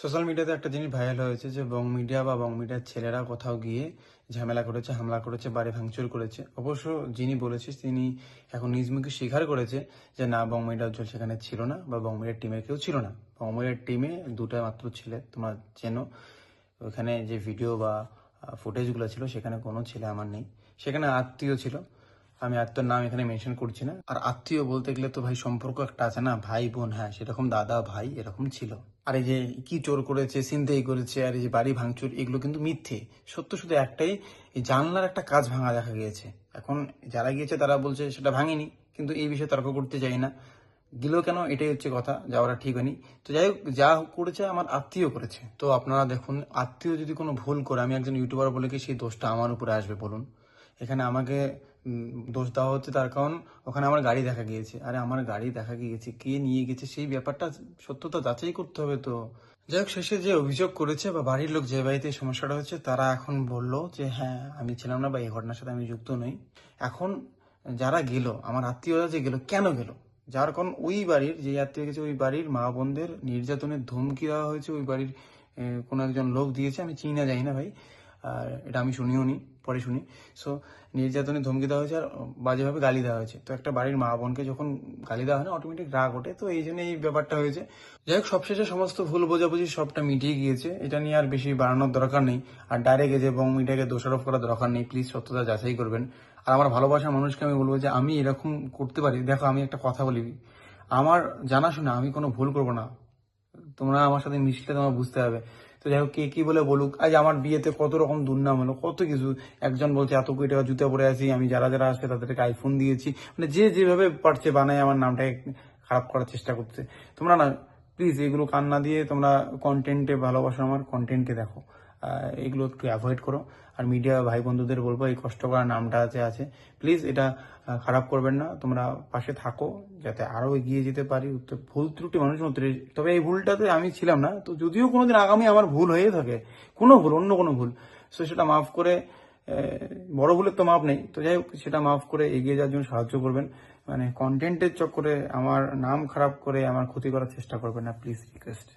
Social মিডিয়াতে একটা জিনিস ভাইরাল হয়েছে যে বং মিডিয়া বা বং মিডিয়ার ছেলেরা কোথাও গিয়ে ঝামেলা করেছে, হামলা করেছে, বাড়ি ভাঙচুর করেছে। অবশ্য যিনি বলেছে, তিনি এখন নিজ মুখে স্বীকার করেছে যে না, বং মিডিয়া উজ্জ্বল সেখানে ছিল না বা বং মিডিয়ার টিমের কেউ ছিল না। বং মিডিয়ার টিমে দুটা মাত্র ছেলে, তোমরা চেনো, ওখানে যে ভিডিও বা ফুটেজগুলো ছিল, সেখানে কোনো ছেলে আমার নেই। সেখানে আত্মীয় ছিল। আমি আত্মীয়র নাম এখানে মেনশন করছি না। আর আত্মীয় বলতে গেলে তো ভাই সম্পর্ক একটা আছে না, ভাই বোন হ্যাঁ সেরকম দাদা, ভাই এরকম ছিল। আর এই যে কি চোর করেছে চিন্তাই করেছে, আর এই যে বাড়ি ভাঙচুর, এগুলো কিন্তু মিথ্যে। সত্য শুধু একটাই জানলার একটা কাজ ভাঙা দেখা গিয়েছে। এখন যারা গিয়েছে তারা বলছে সেটা ভাঙেনি, কিন্তু এই বিষয়ে তর্ক করতে চাই না। দিলেও কেন? এটাই হচ্ছে কথা, যাওয়াটা ঠিক হয়নি। তো যাই হোক, যা করেছে আমার আত্মীয় করেছে। তো আপনারা দেখুন, আত্মীয় যদি কোনো ভুল করে, আমি একজন ইউটিউবার বলে কি সেই দোষটা আমার উপরে আসবে বলুন। এখানে আমাকে দোষ দেওয়া হচ্ছে তার কারণ ওখানে আমার গাড়ি দেখা গিয়েছে। আরে আমার গাড়ি দেখা গিয়েছে, কে নিয়ে গেছে সেই ব্যাপারটা সত্যতা যাচাই করতে হবে তো। যাই হোক, শেষে যে অভিযোগ করেছে বা বাড়ির লোক যে বাড়িতে সমস্যাটা হচ্ছে, তারা এখন বলল যে হ্যাঁ আমি ছিলাম না বা এই ঘটনার সাথে আমি যুক্ত নই। এখন যারা গেল, আমার আত্মীয়রা যে গেল, কেন গেল? যার কারণ ওই বাড়ির, যে আত্মীয় গেছে ওই বাড়ির মা বোনদের নির্যাতনের ধমকি দেওয়া হয়েছে, ওই বাড়ির কোনো একজন লোক দিয়েছে, আমি চিনি না যাই না ভাই। আর এটা আমি শুনিও নি, পরে শুনি। সো নির্যাতনের ধমকি দেওয়া হয়েছে আর বাজেভাবে গালি দেওয়া হয়েছে। তো একটা বাড়ির মা বোনকে যখন গালি দেওয়া হয় না অটোমেটিক রাগ ওঠে। তো এই জন্য এই ব্যাপারটা হয়েছে। যাই হোক সবশেষে সমস্ত ভুল বোঝাবুঝি সবটা মিটিয়ে গিয়েছে। এটা নিয়ে আর বেশি বাড়ানোর দরকার নেই। আর ডাইরেক্ট যে বং মিডিয়াকে দোষারোপ করার দরকার নেই। প্লিজ সত্যতা যাচাই করবেন। আর আমার ভালোবাসার মানুষকে আমি বলব যে, আমি এরকম করতে পারি। দেখো, আমি একটা কথা বলি। আমার জানাশোনা, আমি কোনো ভুল করব না। তোমরা আমার সাথে মিশলে তোমার বুঝতে হবে। তো যাই হোক, কে কি বলে বলুক। আজ আমার বিয়েতে কত রকম দুর্নাম হলো, কত কিছু। একজন বলছে, এত কোটি টাকা জুতা পরে আছি, আমি যারা যারা আসছে তাদেরকে আইফোন দিয়েছি। মানে যে যেভাবে পারছে বানায় আমার নামটাকে খারাপ করার চেষ্টা করছে। তোমরা না প্লিজ এগুলো কান্না দিয়ে তোমরা কন্টেন্টে ভালোবাসো আমার কন্টেন্টকে দেখো। এগুলো একটু অ্যাভয়েড করো। আর মিডিয়া ভাই বন্ধুদের বলব, এই কষ্ট করার নামটা আছে আছে প্লিজ এটা খারাপ করবেন না। তোমরা পাশে থাকো, যাতে আরও এগিয়ে যেতে পারি। ভুল ত্রুটি মানুষ মধ্যে তবে এই ভুলটাতে আমি ছিলাম না। তো যদিও কোনোদিন আগামী আমার ভুল হয়ে থাকে, কোনো ভুল, অন্য কোনো ভুল, সো সেটা মাফ করে বড় ভুলের তো মাপ নেই। তো যাই হোক, সেটা মাফ করে এগিয়ে যাওয়ার জন্য সাহায্য করবেন। মানে কন্টেন্টের চক্করে আমার নাম খারাপ করে আমার ক্ষতি করার চেষ্টা করবেন না প্লিজ রিকোয়েস্ট